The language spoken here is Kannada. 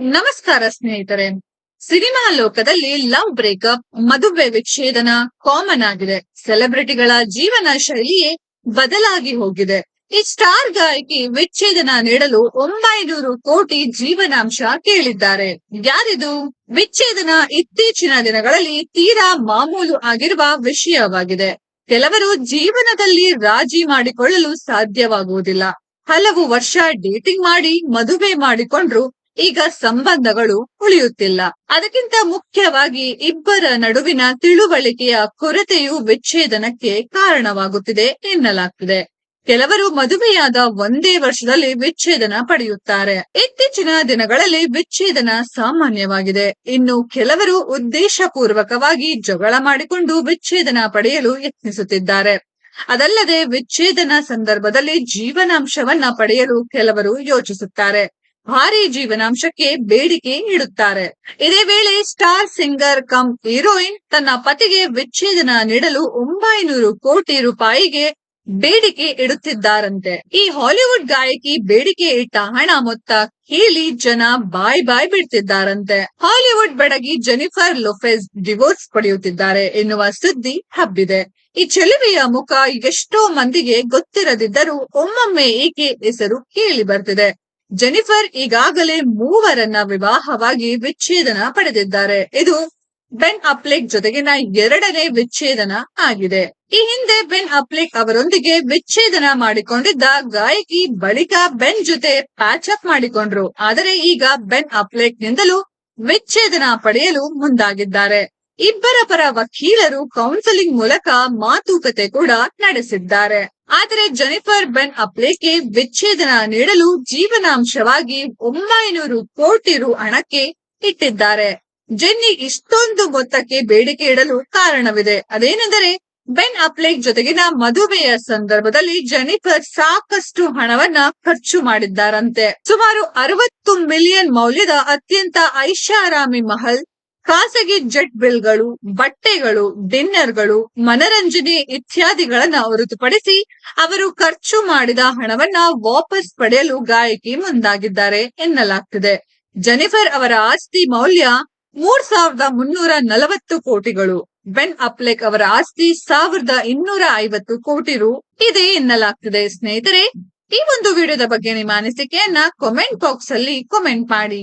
ನಮಸ್ಕಾರ ಸ್ನೇಹಿತರೆ. ಸಿನಿಮಾ ಲೋಕದಲ್ಲಿ ಲವ್ ಬ್ರೇಕಪ್, ಮದುವೆ ವಿಚ್ಛೇದನ ಕಾಮನ್ ಆಗಿದೆ. ಸೆಲೆಬ್ರಿಟಿಗಳ ಜೀವನ ಶೈಲಿಯೇ ಬದಲಾಗಿ ಹೋಗಿದೆ. ಈ ಸ್ಟಾರ್ ಗಾಯಕಿ ವಿಚ್ಛೇದನ ನೀಡಲು ಒಂಬೈನೂರು ಕೋಟಿ ಜೀವನಾಂಶ ಕೇಳಿದ್ದಾರೆ. ಯಾರಿದು? ವಿಚ್ಛೇದನ ಇತ್ತೀಚಿನ ದಿನಗಳಲ್ಲಿ ತೀರಾ ಮಾಮೂಲು ಆಗಿರುವ ವಿಷಯವಾಗಿದೆ. ಕೆಲವರು ಜೀವನದಲ್ಲಿ ರಾಜಿ ಮಾಡಿಕೊಳ್ಳಲು ಸಾಧ್ಯವಾಗುವುದಿಲ್ಲ. ಹಲವು ವರ್ಷ ಡೇಟಿಂಗ್ ಮಾಡಿ, ಮದುವೆ ಮಾಡಿಕೊಂಡ್ರು ಈಗ ಸಂಬಂಧಗಳು ಉಳಿಯುತ್ತಿಲ್ಲ. ಅದಕ್ಕಿಂತ ಮುಖ್ಯವಾಗಿ ಇಬ್ಬರ ನಡುವಿನ ತಿಳುವಳಿಕೆಯ ಕೊರತೆಯು ವಿಚ್ಛೇದನಕ್ಕೆ ಕಾರಣವಾಗುತ್ತಿದೆ ಎನ್ನಲಾಗ್ತಿದೆ. ಕೆಲವರು ಮದುವೆಯಾದ ಒಂದೇ ವರ್ಷದಲ್ಲಿ ವಿಚ್ಛೇದನ ಪಡೆಯುತ್ತಾರೆ. ಇತ್ತೀಚಿನ ದಿನಗಳಲ್ಲಿ ವಿಚ್ಛೇದನ ಸಾಮಾನ್ಯವಾಗಿದೆ. ಇನ್ನು ಕೆಲವರು ಉದ್ದೇಶಪೂರ್ವಕವಾಗಿ ಜಗಳ ಮಾಡಿಕೊಂಡು ವಿಚ್ಛೇದನ ಪಡೆಯಲು ಯತ್ನಿಸುತ್ತಿದ್ದಾರೆ. ಅದಲ್ಲದೆ ವಿಚ್ಛೇದನ ಸಂದರ್ಭದಲ್ಲಿ ಜೀವನಾಂಶವನ್ನ ಪಡೆಯಲು ಕೆಲವರು ಯೋಚಿಸುತ್ತಾರೆ. ಭಾರಿ ಜೀವನಾಂಶಕ್ಕೆ ಬೇಡಿಕೆ ಇಡುತ್ತಾರೆ. ಇದೇ ವೇಳೆ ಸ್ಟಾರ್ ಸಿಂಗರ್ ಕಮ್ ಹೀರೋಯಿನ್ ತನ್ನ ಪತಿಗೆ ವಿಚ್ಛೇದನ ನೀಡಲು ಒಂಬೈನೂರು ಕೋಟಿ ರೂಪಾಯಿಗೆ ಬೇಡಿಕೆ ಇಡುತ್ತಿದ್ದಾರಂತೆ. ಈ ಹಾಲಿವುಡ್ ಗಾಯಕಿ ಬೇಡಿಕೆ ಇಟ್ಟ ಹಣ ಮೊತ್ತ ಕೇಳಿ ಜನ ಬಾಯ್ ಬಾಯ್ ಬಿಡ್ತಿದ್ದಾರಂತೆ ಹಾಲಿವುಡ್ ಬೆಡಗಿ ಜೆನಿಫರ್ ಲೊಫೆಸ್ ಡಿವೋರ್ಸ್ ಪಡೆಯುತ್ತಿದ್ದಾರೆ ಎನ್ನುವ ಸುದ್ದಿ ಹಬ್ಬಿದೆ. ಈ ಚೆಲುವೆಯ ಮುಖ ಎಷ್ಟೋ ಮಂದಿಗೆ ಗೊತ್ತಿರದಿದ್ದರೂ ಒಮ್ಮೊಮ್ಮೆ ಈಕೆ ಹೆಸರು ಕೇಳಿ ಬರ್ತಿದೆ. ಜೆನಿಫರ್ ಈಗಾಗಲೇ ಮೂವರನ್ನ ವಿವಾಹವಾಗಿ ವಿಚ್ಛೇದನ ಪಡೆದಿದ್ದಾರೆ. ಇದು ಬೆನ್ ಅಪ್ಲೆಕ್ ಜೊತೆಗಿನ ಎರಡನೇ ವಿಚ್ಛೇದನ ಆಗಿದೆ. ಈ ಹಿಂದೆ ಬೆನ್ ಅಪ್ಲೆಕ್ ಅವರೊಂದಿಗೆ ವಿಚ್ಛೇದನ ಮಾಡಿಕೊಂಡಿದ್ದ ಗಾಯಕಿ ಬಳಿಕ ಬೆನ್ ಜೊತೆ ಪ್ಯಾಚ್ ಅಪ್ ಮಾಡಿಕೊಂಡ್ರು. ಆದರೆ ಈಗ ಬೆನ್ ಅಪ್ಲೆಕ್ ನಿಂದಲೂ ವಿಚ್ಛೇದನ ಪಡೆಯಲು ಮುಂದಾಗಿದ್ದಾರೆ. ಇಬ್ಬರ ಪರ ವಕೀಲರು ಕೌನ್ಸೆಲಿಂಗ್ ಮೂಲಕ ಮಾತುಕತೆ ಕೂಡ ನಡೆಸಿದ್ದಾರೆ. ಆದರೆ ಜೆನಿಫರ್ ಬೆನ್ ಅಪ್ಲೇಕೆ ವಿಚ್ಛೇದನ ನೀಡಲು ಜೀವನಾಂಶವಾಗಿ ಒಂಬೈನೂರು ಕೋಟಿ ರು ಹಣಕ್ಕೆ ಇಟ್ಟಿದ್ದಾರೆ. ಜೆನ್ನಿ ಇಷ್ಟೊಂದು ಮೊತ್ತಕ್ಕೆ ಬೇಡಿಕೆ ಇಡಲು ಕಾರಣವಿದೆ. ಅದೇನೆಂದರೆ ಬೆನ್ ಅಪ್ಲೇಕ್ ಜೊತೆಗಿನ ಮದುವೆಯ ಸಂದರ್ಭದಲ್ಲಿ ಜೆನಿಫರ್ ಸಾಕಷ್ಟು ಹಣವನ್ನ ಖರ್ಚು ಮಾಡಿದ್ದಾರಂತೆ. ಸುಮಾರು ಅರವತ್ತು ಮಿಲಿಯನ್ ಮೌಲ್ಯದ ಅತ್ಯಂತ ಐಷಾರಾಮಿ ಮಹಲ್ ಖಾಸಗಿ ಜೆಟ್ ಬಿಲ್ಗಳು, ಬಟ್ಟೆಗಳು, ಡಿನ್ನರ್ಗಳು, ಮನರಂಜನೆ ಇತ್ಯಾದಿಗಳನ್ನ ಹೊರತುಪಡಿಸಿ ಅವರು ಖರ್ಚು ಮಾಡಿದ ಹಣವನ್ನ ವಾಪಸ್ ಪಡೆಯಲು ಗಾಯಕಿ ಮುಂದಾಗಿದ್ದಾರೆ ಎನ್ನಲಾಗ್ತಿದೆ. ಜೆನಿಫರ್ ಅವರ ಆಸ್ತಿ ಮೌಲ್ಯ ಮೂರ್ ಸಾವಿರದ ಮುನ್ನೂರ ನಲವತ್ತು ಕೋಟಿಗಳು. ಬೆನ್ ಅಪ್ಲೆಕ್ ಅವರ ಆಸ್ತಿ ಸಾವಿರದ ಇನ್ನೂರ ಐವತ್ತು ಕೋಟಿ ರು ಇದೆ ಎನ್ನಲಾಗ್ತಿದೆ. ಸ್ನೇಹಿತರೆ, ಈ ಒಂದು ವಿಡಿಯೋದ ಬಗ್ಗೆ ನಿಮ್ಮ ಅನಿಸಿಕೆಯನ್ನ ಕಾಮೆಂಟ್ ಬಾಕ್ಸ್ ಅಲ್ಲಿ ಕಾಮೆಂಟ್ ಮಾಡಿ.